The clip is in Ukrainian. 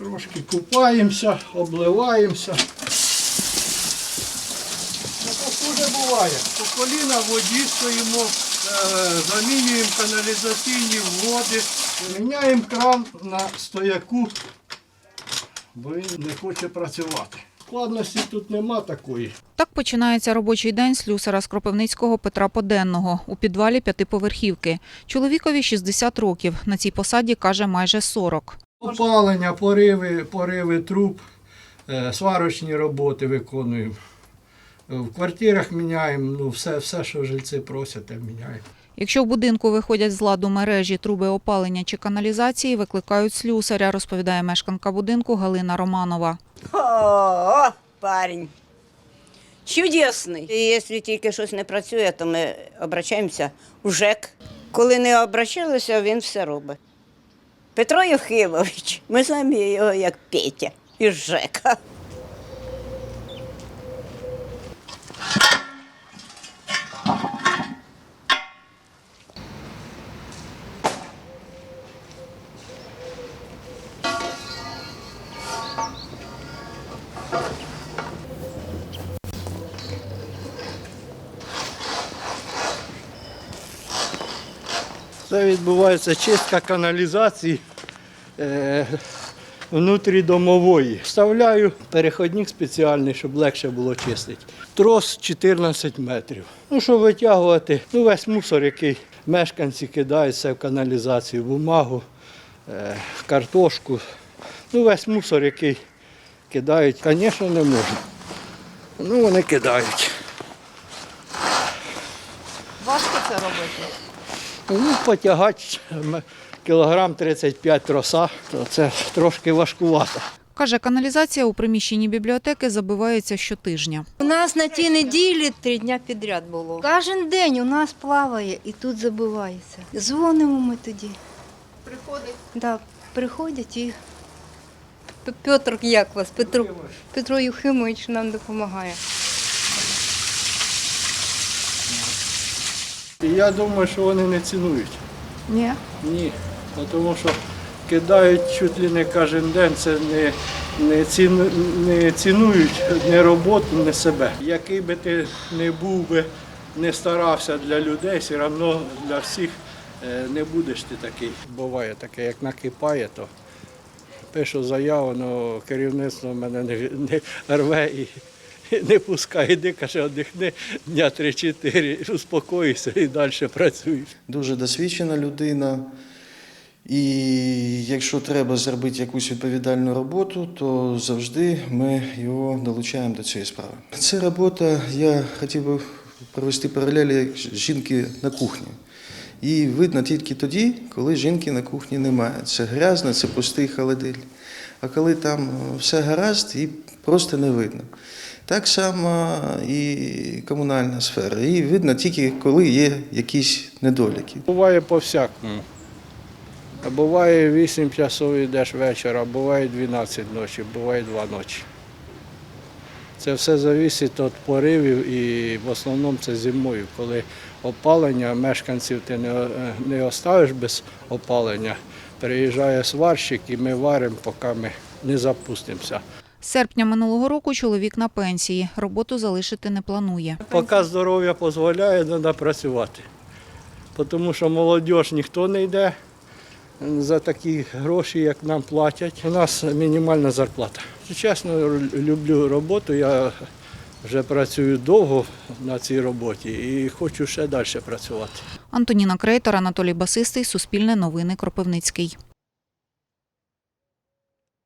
Трошки купаємося, обливаємося. Ну, то буває. По коліна в воді стоїмо, е, замінюємо каналізаційні води, міняємо кран на стояку, бо він не хоче працювати. Складності тут нема такої. Так починається робочий день слюсара з Кропивницького Петра Поденного у підвалі п'ятиповерхівки. Чоловікові 60 років. На цій посаді каже майже 40. Опалення, пориви, пориви труб, е, сварочні роботи виконуємо. В квартирах міняємо, ну все, все, що жильці просять, те міняємо. Якщо в будинку виходять з ладу мережі, труби опалення чи каналізації, викликають слюсаря, розповідає мешканка будинку Галина Романова. О, парень. Чудесний. І Якщо тільки щось не працює, то ми обращаємося в ЖЕК. Коли не обращалися, він все робить. Петро Юхимович, ми знаємо його як Петя із ЖЕКа. Це відбувається чистка каналізації е, внутрідомової. Вставляю переходник спеціальний, щоб легше було чистити. Трос 14 метрів. Ну, щоб витягувати ну, весь мусор, який мешканці кидають в каналізацію, бумагу, е, картошку. Ну, весь мусор, який кидають, звісно, не можна. Ну, вони кидають. Важко це робити. Ну, потягати кілограм 35 троса, то це трошки важкувато. Каже, каналізація у приміщенні бібліотеки забивається щотижня. У нас на тій неділі три дня підряд було. Кожен день у нас плаває і тут забивається. Дзвонимо ми тоді. Приходить? Да, приходять і П- Петр, як вас? Петро, Петро Юхимович нам допомагає. Я думаю, що вони не цінують. Ні. Ні. Тому що кидають чуть ли не кожен день, це не, не, ціну, не цінують ні роботу, ні себе. Який би ти не був би, не старався для людей, все одно для всіх е, не будеш ти такий. Буває таке, як накипає, то пишу заяву, але керівництво мене не, не рве і не пускає. Іди, каже, одихни дня 3-4, успокойся і далі працюєш. дуже досвідчена людина. І якщо треба зробити якусь відповідальну роботу, то завжди ми його долучаємо до цієї справи. Це робота, я хотів би провести паралелі жінки на кухні. І видно тільки тоді, коли жінки на кухні немає. Це грязно, це пустий холодильник. А коли там е, все гаразд, і просто не видно. Так само і комунальна сфера. Її видно тільки коли є якісь недоліки. Буває по-всякому. А Буває 8 часов йдеш вечора, буває 12 ночі, буває 2 ночі. Це все залежить від поривів і в основному це зимою, коли опалення мешканців ти не, не оставиш без опалення. Приїжджає сварщик і ми варимо, поки ми не запустимося. З серпня минулого року чоловік на пенсії. Роботу залишити не планує. Поки здоров'я дозволяє, треба працювати. Тому що молодь ніхто не йде за такі гроші, як нам платять. У нас мінімальна зарплата. Чесно, люблю роботу. Я вже працюю довго на цій роботі і хочу ще далі працювати. Антоніна Крейтор, Анатолій Басистий, Суспільне новини, Кропивницький.